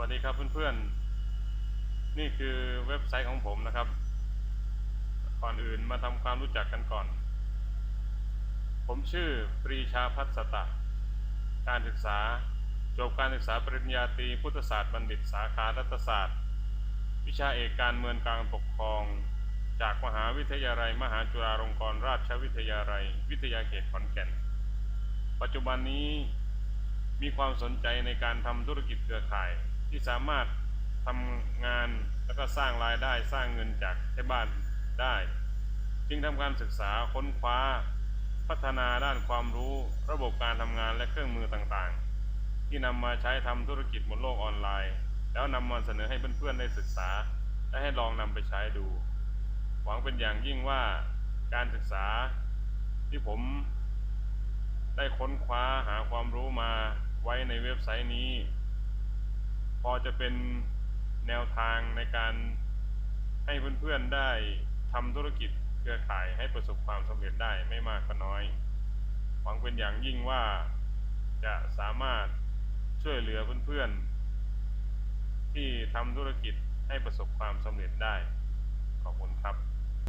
วัสดีครับเพื่อนๆ นี่คือเว็บไซต์ของผมนะครับ ก่อนอื่นมาทำความรู้จักกันก่อน ผมชื่อปรีชาพัฒสตะ การศึกษา จบการศึกษาปริญญาตรีพุทธศาสตร์บัณฑิตสาขารัฐศาสตร์ วิชาเอกการเมืองการปกครอง จากมหาวิทยาลัย มหาจุฬาลงกรณราชวิทยาลัย วิทยาเขตขอนแก่น ปัจจุบันนี้มีความสนใจในการทำธุรกิจเครือข่าย ที่สามารถทำงานแล้วก็สร้างรายได้สร้างเงินจากที่บ้านได้ จึงทำการศึกษาค้นคว้า พัฒนาด้านความรู้ ระบบการทำงานและเครื่องมือต่างๆ ที่นำมาใช้ทำธุรกิจบนโลกออนไลน์ แล้วนำมาเสนอให้เพื่อนๆได้ศึกษา และให้ลองนำไปใช้ดู หวังเป็นอย่างยิ่งว่าการศึกษาที่ผมได้ค้นคว้าหาความรู้มาไว้ในเว็บไซต์นี้ อจะเป็นแนวทางในการให้เพื่อนๆได้ทำธุรกิจเครือข่ายให้ประสบความสำเร็จได้ไม่มากก็น้อย หวังเป็นอย่างยิ่งว่าจะสามารถช่วยเหลือเพื่อนๆที่ทำธุรกิจให้ประสบความสำเร็จได้